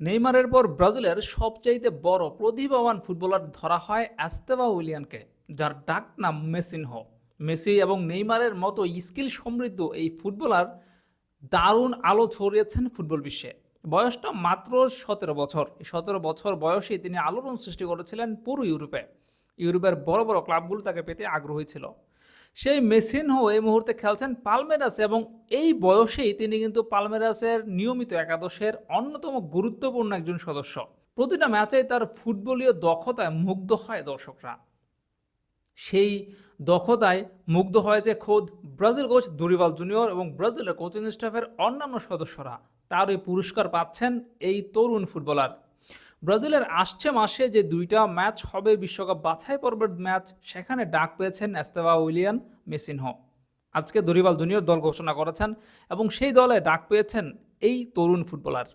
নেইমারের পর ব্রাজিলের সবচাইতে বড় প্রতিভাবান ফুটবলার ধরা হয় অ্যাস্তেবা উইলিয়ানকে, যার ডাক নাম মেসিনহো। মেসি এবং নেইমারের মতো স্কিল সমৃদ্ধ এই ফুটবলার দারুণ আলো ছড়িয়েছেন ফুটবল বিশ্বে। বয়সটা মাত্র সতেরো বছর। সতেরো বছর বয়সেই তিনি আলোড়ন সৃষ্টি করেছিলেন পুরো ইউরোপে। ইউরোপের বড় বড় ক্লাবগুলো তাকে পেতে আগ্রহী ছিল। সেই মেসিনহো এই মুহূর্তে খেলছেন পালমেরাসে এবং এই বয়সেই তিনি কিন্তু পালমেরাসের নিয়মিত একাদশের অন্যতম গুরুত্বপূর্ণ একজন সদস্য। প্রতিটা ম্যাচেই তার ফুটবলীয় দক্ষতায় মুগ্ধ হয় দর্শকরা। সেই দক্ষতায় মুগ্ধ হয়েছে খোদ ব্রাজিল কোচ দুরিভাল জুনিয়র এবং ব্রাজিলের কোচিং স্টাফের অন্যান্য সদস্যরা তার এই পুরস্কার পাচ্ছেন এই তরুণ ফুটবলার। ব্রাজিলের আসছে মাসে যে দুইটা ম্যাচ হবে বিশ্বকাপ বাছাই পর্বের ম্যাচ, সেখানে ডাক পেয়েছেন এস্তেভা উইলিয়ান মেসিনহ। আজকে দরিবাল দুনিয়র দল ঘোষণা করেছেন এবং সেই দলে ডাক পেয়েছেন এই তরুণ ফুটবলার।